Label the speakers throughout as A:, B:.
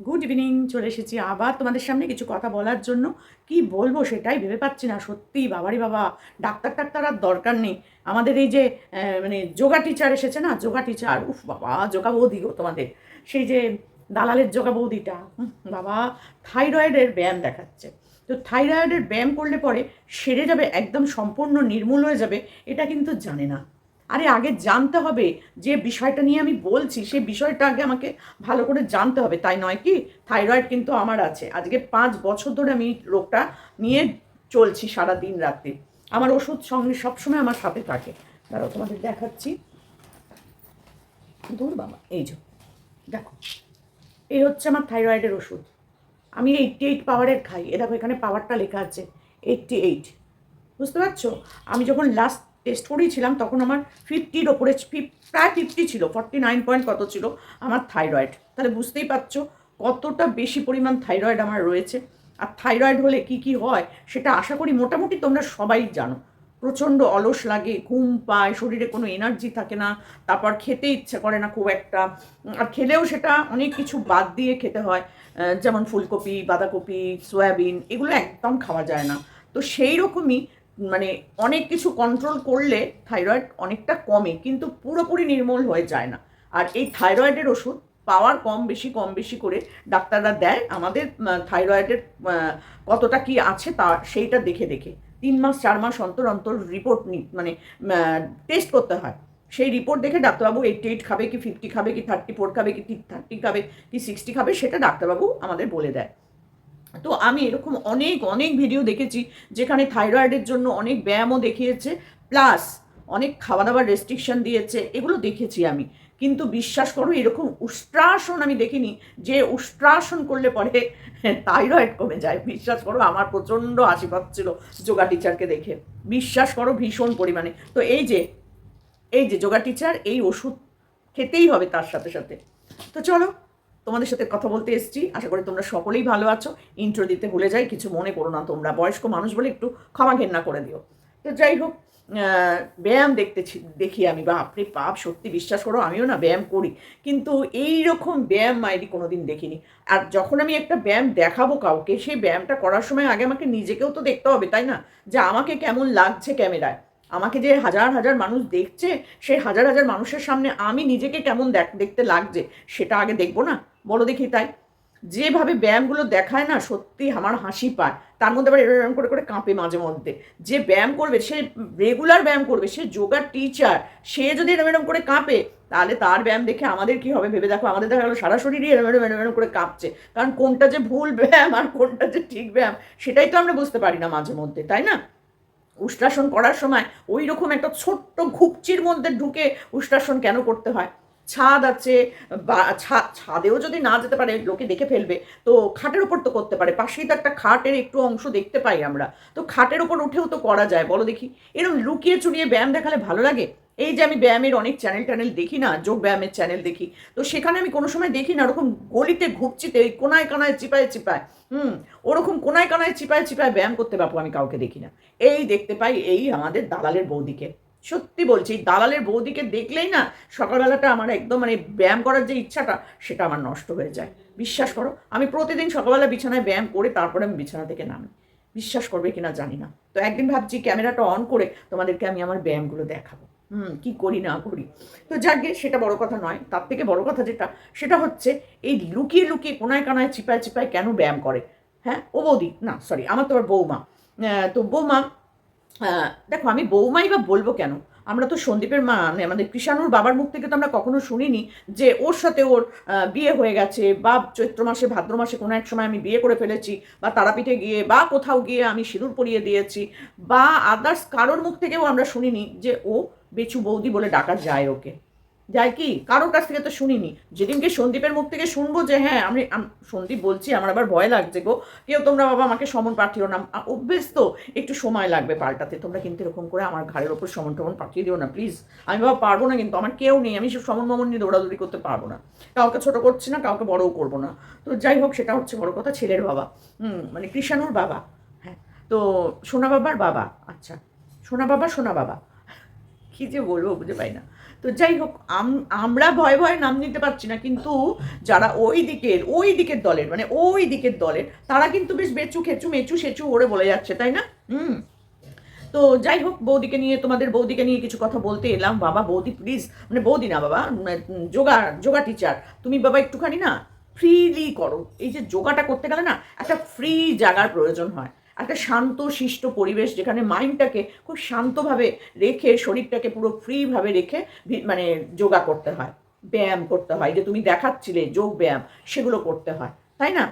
A: Good evening চলে এসেছি আবার তোমাদের সামনে কিছু কথা বলার জন্য। কি বলব সেটাই ভেবে পাচ্ছি না সত্যি বাবারি বাবা ডাক্তার টাক্তার আর দরকার নেই। আমাদের এই যে মানে যোগা টিচার এসেছে না যোগা টিচার উফ বাবা যোগা বৌদি গো তোমাদের। সেই যে দালালের যোগা বৌদিটা বাবা থাইরয়েডের ব্যায়াম দেখাচ্ছে। তো থাইরয়েডের ব্যায়াম করলে পরে সেরে যাবে একদম সম্পূর্ণ নির্মূল হয়ে যাবে এটা কিন্তু জানে না। আরে আগে জানতে হবে যে বিষয়টা নিয়ে আমি বলছি, সেই বিষয়টা আগে আমাকে ভালো করে জানতে হবে। তাই নয় কি? থাইরয়েড কিন্তু আমার আছে। আজকে পাঁচ বছর ধরে আমি রোগটা নিয়ে চলছি সারা দিন রাত্রি। আমার ওষুধ সঙ্গে সবসময় আমার সাথে থাকে। দাঁড়াও, তোমাদের দেখাচ্ছি। দূর বাবা, এই যে, দেখো, এই হচ্ছে আমার থাইরয়েডের ওষুধ। আমি এইটটি এইট পাওয়ারের খাই। এ দেখো, এখানে পাওয়ারটা লেখা আছে এইটটি এইট বুঝতে পারছ? আমি যখন লাস্ট টেস্ট করেছিলাম তখন আমার ফিফটির ওপরে প্রায় ফিফটি ছিল ফর্টি নাইন পয়েন্ট কত ছিল? আমার থাইরয়েড তাহলে বুঝতেই পারছ কতটা বেশি পরিমাণ থাইরয়েড আমার রয়েছে। আর থাইরয়েড হলে কি কি হয় সেটা আশা করি মোটামুটি তোমরা সবাই জানো। প্রচণ্ড অলস লাগে, ঘুম পায়, শরীরে কোনো এনার্জি থাকে না, তারপর খেতে ইচ্ছে করে না খুব একটা। আর খেলেও সেটা অনেক কিছু বাদ দিয়ে খেতে হয় যেমন ফুলকপি, বাঁধাকপি, সয়াবিন, এগুলো একদম খাওয়া যায় না। তো সেই রকমই মানে অনেক কিছু কন্ট্রোল করলে থাইরয়েড অনেকটা কমে, কিন্তু পুরোপুরি নির্মূল হয়ে যায় না। আর এই থাইরয়েডের ওষুধ পাওয়ার কম বেশি কম বেশি করে ডাক্তাররা দেয়। আমাদের থাইরয়েডের কতটা কি আছে তা সেইটা দেখে দেখে। তিন মাস, চার মাস অন্তর অন্তর রিপোর্ট নি মানে টেস্ট করতে হয়। সেই রিপোর্ট দেখে ডাক্তারবাবু এইটটি এইট খাবে কি ফিফটি খাবে কি থার্টি ফোর খাবে কি থার্টি খাবে কি সিক্সটি খাবে সেটা ডাক্তারবাবু আমাদের বলে দেয়। তো আমি এরকম অনেক অনেক ভিডিও দেখেছি যেখানে থাইরয়েডের জন্য অনেক ব্যায়ামও দেখিয়েছে প্লাস অনেক খাওয়া দাওয়ার রেস্ট্রিকশন দিয়েছে, এগুলো দেখেছি আমি। কিন্তু বিশ্বাস করো, এরকম উষ্ট্রাসন আমি দেখিনি যে উষ্ট্রাসন করলে পরে থাইরয়েড কমে যায়। বিশ্বাস করো, আমার প্রচণ্ড হাসি পাচ্ছিল যোগা টিচারকে দেখে। বিশ্বাস করো, ভীষণ পরিমাণে। তো এই যে এই যে যোগা টিচার এই ওষুধ খেতেই হবে তার সাথে সাথে। তো চলো তোমাদের সাথে কথা বলতে এসেছি। আশা করি তোমরা সকলেই ভালো আছো। ইন্ট্রো দিতে ভুলে যাই, কিছু মনে করো না তোমরা। বয়স্ক মানুষ বলে একটু ক্ষমা ঘেন্না করে দিও। তো যাই হোক ব্যায়াম দেখতেছি, দেখি আমি। বাপরে পাপ সত্যি বিশ্বাস করো, আমিও না ব্যায়াম করি। কিন্তু এই রকম ব্যায়াম মাইরি কোনোদিন দেখিনি। আর যখন আমি একটা ব্যায়াম দেখাবো কাউকে, সেই ব্যায়ামটা করার সময় আগে আমাকে নিজেকেও তো দেখতে হবে, তাই না? যে আমাকে কেমন লাগছে ক্যামেরায়। আমাকে যে হাজার হাজার মানুষ দেখছে, সেই হাজার হাজার মানুষের সামনে আমি নিজেকে কেমন দেখ, দেখতে লাগছে, সেটা আগে দেখব না? বলো দেখি তাই। যেভাবে ব্যায়ামগুলো দেখায় না, সত্যি আমার হাসি পায়। তার মধ্যে আবার এরকম করে করে কাঁপে মাঝে মধ্যে। যে ব্যায়াম করবে, সে রেগুলার ব্যায়াম করবে, সে যোগার টিচার সে যদি এরম এরম করে কাঁপে, তাহলে তার ব্যায়াম দেখে আমাদের কি হবে? ভেবে দেখো, আমাদের দেখা গেলো সারা শরীরই এরম এরম এরম এরম করে কাঁপছে। কারণ কোনটা যে ভুল ব্যায়াম আর কোনটা যে ঠিক ব্যায়াম, সেটাই তো আমরা বুঝতে পারি না মাঝে মধ্যে, তাই না? উষ্ট্রাসন করার সময় ওই রকম একটা ছোট্ট ঘুপচির মধ্যে ঢুকে উষ্ট্রাসন কেন করতে হয়? ছাদ আছে, বা ছাদেও যদি না যেতে পারে, লোকে দেখে ফেলবে। তো খাটের উপর তো করতে পারে। পাশেই তো একটা খাটের একটু অংশ দেখতে পাই আমরা। তো খাটের উপর উঠেও তো করা যায়, বলো দেখি। এরকম লুকিয়ে চুরিয়ে ব্যায়াম দেখালে ভালো লাগে? এই যে আমি ব্যায়ামের অনেক চ্যানেল ট্যানেল দেখি না, যোগ ব্যায়ামের চ্যানেল দেখি, তো সেখানে আমি কোনো সময় দেখি না, ওরকম গলিতে ঘুপচিতে, ওই কোনায় কানায় চিপায় চিপায়, হুম, ওরকম কোনায় কানায় চিপায় চিপায় ব্যায়াম করতে বাপু আমি কাউকে দেখি না। এই দেখতে পাই এই আমাদের দালালের বৌদিকে। সত্যি বলছি, এই দালালের বৌদিকে দেখলেই না সকালবেলাটা আমার একদম মানে ব্যায়াম করার যে ইচ্ছাটা, সেটা আমার নষ্ট হয়ে যায়। বিশ্বাস করো, আমি প্রতিদিন সকালবেলা বিছানায় ব্যায়াম করে তারপরে আমি বিছানা থেকে নামি। বিশ্বাস করবে কিনা জানি না। তো একদিন ভাবছি ক্যামেরাটা অন করে তোমাদেরকে আমি আমার ব্যায়ামগুলো দেখাবো। হুম, কি করি না করি? তো যাকে সেটা বড় কথা নয়। তার থেকে বড় কথা যেটা, সেটা হচ্ছে এই লুকিয়ে লুকিয়ে কোনায় কানায় চিপায় চিপায় কেন ব্যায়াম করে? হ্যাঁ ও বৌদি, না সরি আমার তো আবার বৌমা। তো বৌমা দেখো আমি বৌমাই বা বলব কেন? আমরা তো সন্দীপের মা মানে আমাদের কৃষাণুর বাবার মুখ থেকে তো আমরা কখনো শুনিনি যে ওর সাথে ওর বিয়ে হয়ে গেছে বা চৈত্র মাসে, ভাদ্র মাসে কোনো এক সময় আমি বিয়ে করে ফেলেছি বা তারাপীঠে গিয়ে বা কোথাও গিয়ে আমি সিঁদুর পরিয়ে দিয়েছি বা আদার্স কারোর মুখ থেকেও আমরা শুনিনি যে ও বেচু বৌদি বলে ডাকা যায় ওকে। যায় কি, কারোর কাছ থেকে তো শুনিনি। যেদিনকে সন্দীপের মুখ থেকে শুনব যে হ্যাঁ আমি সন্দীপ বলছি, আমার আবার ভয় লাগছে গো। কেউ তোমরা বাবা আমাকে সমন পাঠিও না। অভ্যেস তো, একটু সময় লাগবে পাল্টাতে। তোমরা কিন্তু এরকম করে আমার ঘাড়ের ওপর সমন টমন পাঠিয়ে দিও না প্লিজ আমি বাবা পারব না কিন্তু, আমার কেউ নেই, আমি সব সমন মমন নিয়ে দৌড়াদৌড়ি করতে পারব না। কাউকে ছোটো করছি না, কাউকে বড়ও করব না। তো যাই হোক, সেটা হচ্ছে বড় কথা, ছেলের বাবা। হুম মানে কৃষাণুর বাবা। হ্যাঁ তো সোনা বাবার বাবা। আচ্ছা সোনা বাবা সোনা বাবা। কী যে বলব, বুঝে পাই না। তো যাই হোক, আম- আমরা ভয় ভয়ে নাম নিতে পারছি না, কিন্তু যারা ওই দিকের ওই দিকের দলের মানে ওই দিকের দলের, তারা কিন্তু বেশ বেচু খেচু মেচু সেচু ওরে বলে যাচ্ছে, তাই না? হুম। তো যাই হোক, বৌদিকে নিয়ে, তোমাদের বৌদিকে নিয়ে কিছু কথা বলতে এলাম। বাবা, বৌদি প্লিজ মানে বৌদি না বাবা যোগা যোগা টিচার তুমি বাবা একটুখানি না ফ্রিলি করো। এই যে যোগাটা করতে গেলে না, একটা ফ্রি জায়গার প্রয়োজন হয়। একটা শান্ত, শিষ্ট পরিবেশ যেখানে মাইন্ডটাকে খুব শান্তভাবে রেখে, শরীরটাকে পুরো ফ্রিভাবে রেখে মানে যোগা করতে হয়, ব্যায়াম করতে হয় যে তুমি দেখাচ্ছিলে যোগ ব্যায়াম, সেগুলো করতে হয়, তাই না?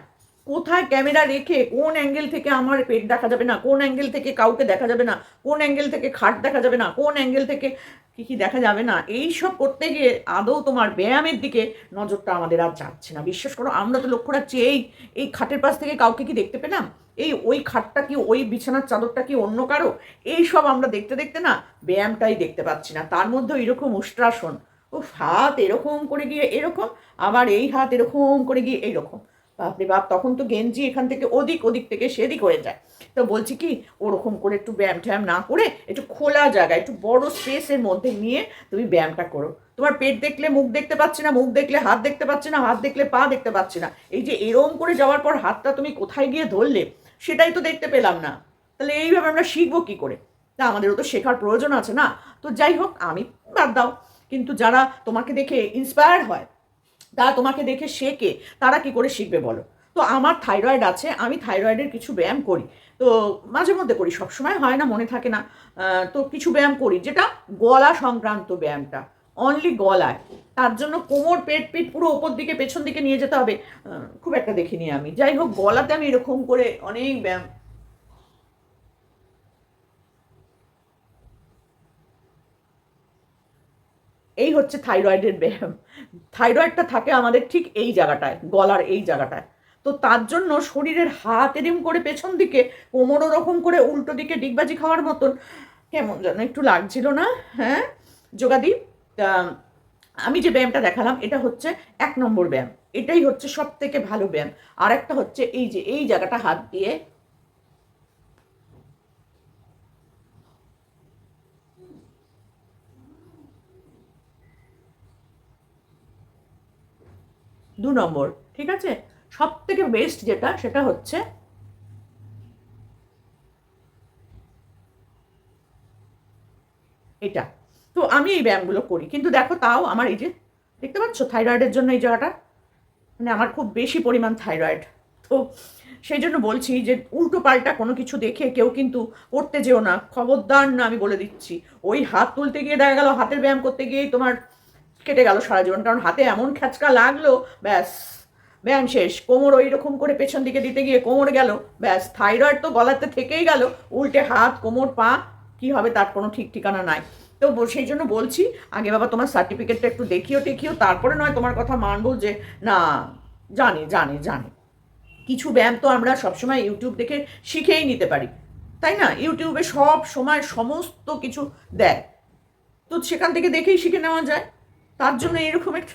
A: কোথায় ক্যামেরা রেখে, কোন অ্যাঙ্গেল থেকে আমার পেট দেখা যাবে না, কোন অ্যাঙ্গেল থেকে কাউকে দেখা যাবে না, কোন অ্যাঙ্গেল থেকে খাট দেখা যাবে না, কোন অ্যাঙ্গেল থেকে কি কি দেখা যাবে না, এই সব করতে গিয়ে আদৌ তোমার ব্যায়ামের দিকে নজরটা আমাদের আর যাচ্ছে না। বিশ্বাস করো, আমরা তো লক্ষ্য রাখছি, এই এই খাটের পাশ থেকে কাউকে কি দেখতে পেলাম? এই ওই খাটটা কি, ওই বিছানার চাদরটা কি অন্য কারও? এই সব আমরা দেখতে দেখতে না ব্যায়ামটাই দেখতে পাচ্ছি না। তার মধ্যে এরকম উষ্ট্রাসন। ও হাত এরকম করে গিয়ে এরকম, আবার এই হাত এরকম করে গিয়ে এইরকম। বাপরে বাপ, তখন তো গেঞ্জি এখান থেকে ওদিক ওদিক থেকে সেদিক হয়ে যায়। তো বলছি কি, ওরকম করে একটু ব্যায়াম ট্যায়াম না করে একটু খোলা জায়গায়, একটু বড় স্পেসের মধ্যে নিয়ে তুমি ব্যায়ামটা করো। তোমার পেট দেখলে মুখ দেখতে পাচ্ছি না, মুখ দেখলে হাত দেখতে পাচ্ছি না, হাত দেখলে পা দেখতে পাচ্ছি না। এই যে এরম করে যাওয়ার পর হাতটা তুমি কোথায় গিয়ে ধরলে? সেটাই তো দেখতে পেলাম না। তাহলে এইভাবে আমরা শিখব কি করে? তা আমাদেরও তো শেখার প্রয়োজন আছে না। তো যাই হোক, আমি বাদ দাও। কিন্তু যারা তোমাকে দেখে ইন্সপায়ার হয়, তারা তোমাকে দেখে শেখে, তারা কি করে শিখবে বলো? তো আমার থাইরয়েড আছে, আমি থাইরয়েডের কিছু ব্যায়াম করি। তো মাঝে মধ্যে করি, সবসময় হয় না, মনে থাকে না। তো কিছু ব্যায়াম করি, যেটা গলা সংক্রান্ত ব্যায়ামটা। অনলি গলায়। তার জন্য কোমর, পেট, পিঠ পুরো ওপর দিকে, পেছন দিকে নিয়ে যেতে হবে। খুব একটা দেখিনি আমি। যাই হোক, গলাতে আমি এরকম করে অনেক ব্যায়াম এই হচ্ছে থাইরয়েডের ব্যায়াম। থাইরয়েডটা থাকে আমাদের ঠিক এই জায়গাটায়, গলার এই জায়গাটায়। তো তার জন্য শরীরের হাত এরম করে পেছন দিকে, কোমর ওরকম করে উল্টো দিকে ডিগবাজি খাওয়ার মতন, কেমন যেন একটু লাগছিল না হ্যাঁ? যোগাদি? আমি যে ব্যায়ামটা দেখালাম, এটা হচ্ছে এক নম্বর ব্যায়াম। এটাই হচ্ছে সব থেকে ভালো ব্যায়াম। আর একটা হচ্ছে এই যে, এই জায়গাটা হাত দিয়ে দু নম্বর, ঠিক আছে? সব থেকে বেস্ট যেটা, সেটা হচ্ছে এটা। তো আমি এই ব্যায়ামগুলো করি। কিন্তু দেখো তাও আমার এই যে, দেখতে পাচ্ছ থাইরয়েডের জন্য এই জায়গাটা? মানে আমার খুব বেশি পরিমাণ থাইরয়েড। তো সেই জন্য বলছি যে উল্টো পাল্টা কোনো কিছু দেখে কেউ কিন্তু করতে যেও না। খবরদার না, আমি বলে দিচ্ছি। ওই হাত তুলতে গিয়ে দেখা গেল হাতের ব্যায়াম করতে গিয়েই তোমার কেটে গেল সারা জীবন। কারণ হাতে এমন খ্যাচকা লাগল, ব্যাস, ব্যায়াম শেষ। কোমর ওই রকম করে পেছন দিকে দিতে গিয়ে কোমর গেল, ব্যাস, থাইরয়েড তো গলাতে থেকেই গেল। উল্টে হাত, কোমর, পা, কি হবে তার কোনো ঠিক ঠিকানা নাই। তো সেই জন্য বলছি, আগে বাবা তোমার সার্টিফিকেটটা একটু দেখিও টেখিও, তারপরে নয় তোমার কথা মানবো যে, না, জানে জানে জানে। কিছু ব্যায়াম তো আমরা সবসময় ইউটিউব দেখে শিখেই নিতে পারি। তাই না? ইউটিউবে সব সময় সমস্ত কিছু দেয়। তো সেখান থেকে দেখেই শিখে নেওয়া যায়। তার জন্য এরকম একটা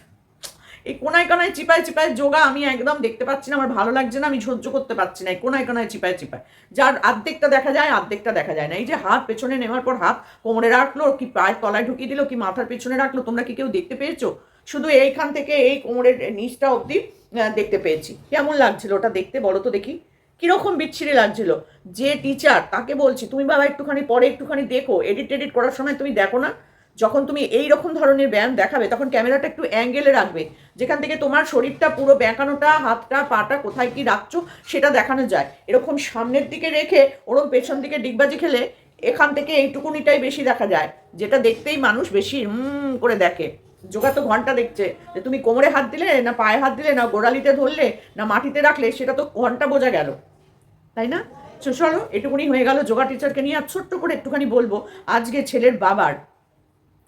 A: এই কোনায় কোনায় চিপায় চিপায় যোগা আমি একদম দেখতে পাচ্ছি না, আমার ভালো লাগছে না, আমি সহ্য করতে পারছি না, এই কোনায় কোনায় চিপায় চিপায়। যার আর্ধেকটা দেখা যায়, আর্ধেকটা দেখা যায় না। এই যে হাত পেছনে নেওয়ার পর হাত কোমরে রাখল, কি পায়ের তলায় ঢুকিয়ে দিল, কি মাথার পেছনে রাখল, তোমরা কি কেউ দেখতে পেয়েছ? শুধু এইখান থেকে এই কোমরের নিচটা অবধি দেখতে পেয়েছি। কেমন লাগছিল ওটা দেখতে বলো তো দেখি। কীরকম বিচ্ছিরি লাগছিল। যে টিচার তাকে বলছি, তুমি বাবা একটুখানি পরে একটুখানি দেখো এডিট এডিট করার সময় তুমি দেখো না? যখন তুমি এই রকম ধরনের ব্যায়াম দেখাবে, তখন ক্যামেরাটা একটু অ্যাঙ্গেলে রাখবে। যেখান থেকে তোমার শরীরটা পুরো ব্যাঁকানোটা হাতটা, পাটা কোথায় কি রাখছো, সেটা দেখানো যায়। এরকম সামনের দিকে রেখে ওরম পেছন দিকে ডিগবাজি খেলে এখান থেকে এইটুকুনিটাই বেশি দেখা যায়, যেটা দেখতেই মানুষ বেশি করে দেখে। যোগা তো ঘণ্টা দেখছে, যে তুমি কোমরে হাত দিলে, না পায়ে হাত দিলে, না গোড়ালিতে ধরলে, না মাটিতে রাখলে, সেটা তো ঘণ্টা বোঝা গেল। তাই না? চলো এটুকুনি হয়ে গেল। যোগা টিচারকে নিয়ে আর ছোট্ট করে একটুখানি বলব, আজকে ছেলের বাবার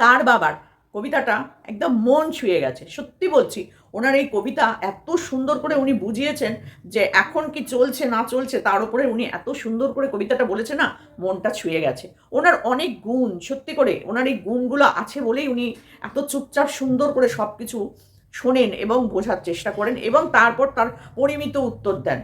A: তার বাবার কবিতাটা একদম মন ছুঁয়ে গেছে। সত্যি বলছি, ওনার এই কবিতা এত সুন্দর করে উনি বুঝিয়েছেন যে এখন কি চলছে, না চলছে, তার উপরে উনি এত সুন্দর করে কবিতাটা বলেছে না, মনটা ছুঁয়ে গেছে। ওনার অনেক গুণ, সত্যি করে ওনার এই গুণগুলো আছে বলেই উনি এত চুপচাপ সুন্দর করে সব কিছু শোনেন এবং বোঝার চেষ্টা করেন এবং তারপর তার পরিমিত উত্তর দেন।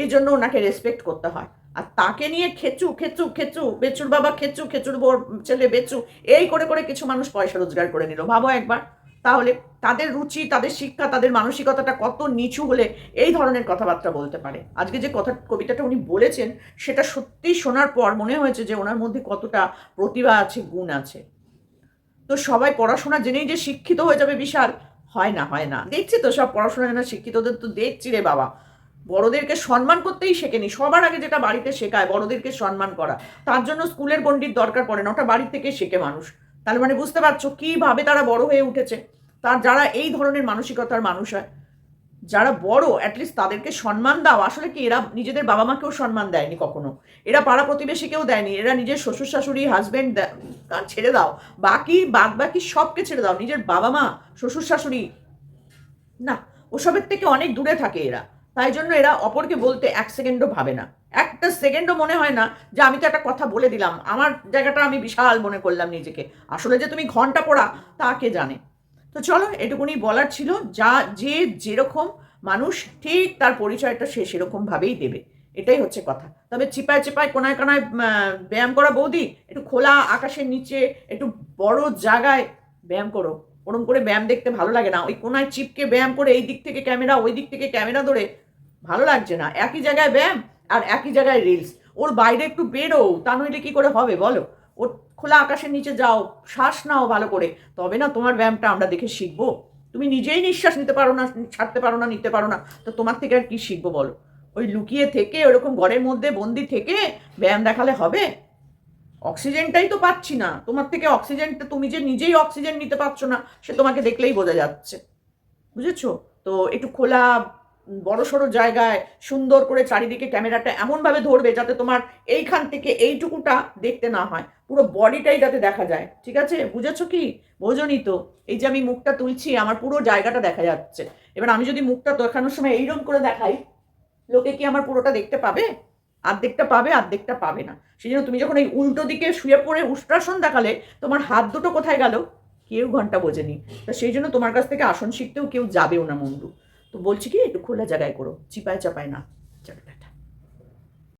A: এই জন্য ওনাকে রেসপেক্ট করতে হয়। আর তাকে নিয়ে খেচু খেচু খেচু, বেচুর বাবা খেচু, খেচুর বোর ছেলে বেচু, এই করে করে কিছু মানুষ পয়সা রোজগার করে নিল। ভাবো একবার। তাহলে তাদের রুচি, তাদের শিক্ষা, তাদের মানসিকতাটা কত নিচু হলে এই ধরনের কথাবার্তা বলতে পারে। আজকে যে কথা, কবিতাটা উনি বলেছেন, সেটা সত্যি শোনার পর মনে হয়েছে যে ওনার মধ্যে কতটা প্রতিভা আছে, গুণ আছে। তো সবাই পড়াশোনা জেনেই যে শিক্ষিত হয়ে যাবে বিশাল, হয় না হয় না। দেখছি তো সব পড়াশোনা জানা শিক্ষিতদের তো দেখছি রে বাবা। বড়দেরকে সম্মান করতেই শেখেনি। সবার আগে যেটা বাড়িতে শেখায়, বড়দেরকে সম্মান করা। তার জন্য স্কুলের গণ্ডির দরকার পড়ে না, ওটা বাড়ি থেকে শেখে মানুষ। তাহলে মানে বুঝতে পারছ কীভাবে তারা বড় হয়ে উঠেছে? তার যারা এই ধরনের মানসিকতার মানুষ হয়, যারা বড় অ্যাটলিস্ট তাদেরকে সম্মান দাও। আসলে কি, এরা নিজেদের বাবা মাকেও সম্মান দেয়নি কখনো। এরা পাড়া প্রতিবেশীকেও দেয়নি। এরা নিজের শ্বশুর শাশুড়ি হাজব্যান্ড ছেড়ে দাও। বাকি বাদ বাকি সবকে ছেড়ে দাও। নিজের বাবা মা শ্বশুর শাশুড়ি না, ওসবের থেকে অনেক দূরে থাকে এরা। তাই জন্য এরা অপরকে বলতে এক সেকেন্ডও ভাবে না। একটা সেকেন্ডও মনে হয় না যে আমি তো একটা কথা বলে দিলাম। আমার জায়গাটা আমি বিশাল মনে করলাম নিজেকে। আসলে যে তুমি ঘণ্টা পড়া, তা কে জানে? তো চলো, এটুকুনি বলার ছিল, যা, যে যেরকম মানুষ, ঠিক তার পরিচয়টা সে সেরকমভাবেই দেবে। এটাই হচ্ছে কথা। তবে চিপায় চিপায়, কোনায় কোনায় ব্যায়াম করা বৌদি, একটু খোলা আকাশের নিচে, একটু বড় জায়গায় ব্যায়াম করো। ওরম করে ব্যায়াম দেখতে ভালো লাগে না। ওই কোনায় চিপকে ব্যায়াম করে এই দিক থেকে ক্যামেরা, ওই দিক থেকে ক্যামেরা ধরে ভালো লাগছে না। একই জায়গায় ব্যায়াম আর একই জায়গায় রিলস ওর বাইরে একটু বেরো তা নইলে কী করে হবে বলো? ওর খোলা আকাশের নিচে যাও, শ্বাস নাও ভালো করে। তবে না তোমার ব্যায়ামটা আমরা দেখে শিখব। তুমি নিজেই নিঃশ্বাস নিতে পারো না, ছাড়তে পারো না, নিতে পারো না। তো তোমার থেকে আর কী শিখব বলো? ওই লুকিয়ে থেকে, ওরকম ঘরের মধ্যে বন্দি থেকে ব্যায়াম দেখালে হবে? অক্সিজেনটাই তো পাচ্ছি না। তোমার থেকে অক্সিজেনটা তুমি যে নিজেই অক্সিজেন নিতে পারছ না, সে তোমাকে দেখলেই বোঝা যাচ্ছে। বুঝেছ? তো একটু খোলা বড় সড়ো জায়গায় সুন্দর করে চারিদিকে ক্যামেরাটা এমনভাবে ধরবে যাতে তোমার এইখান থেকে এইটুকুটা দেখতে না হয়। পুরো বডিটাই যাতে দেখা যায়। ঠিক আছে? বুঝেছ কি? বোঝনি তো? এই যে আমি মুখটা তুলছি, আমার পুরো জায়গাটা দেখা যাচ্ছে। এবার আমি যদি মুখটা দেখানোর সময় এইরকম করে দেখাই, লোকে কি আমার পুরোটা দেখতে পাবে? আর্ধেকটা পাবে আর্ধেকটা পাবে না। সেই জন্য তুমি যখন এই উল্টো দিকে শুয়ে পড়ে উষ্ট্রাসন দেখালে, তোমার হাত দুটো কোথায় গেল? কেউ ঘণ্টা বোঝেনি। তা সেই জন্য তোমার কাছ থেকে আসন শিখতেও কেউ যাবেও না মন্ডু তো বলছি কি, একটু খোলা জায়গায় করো। চিপায় চাপায় না। চলো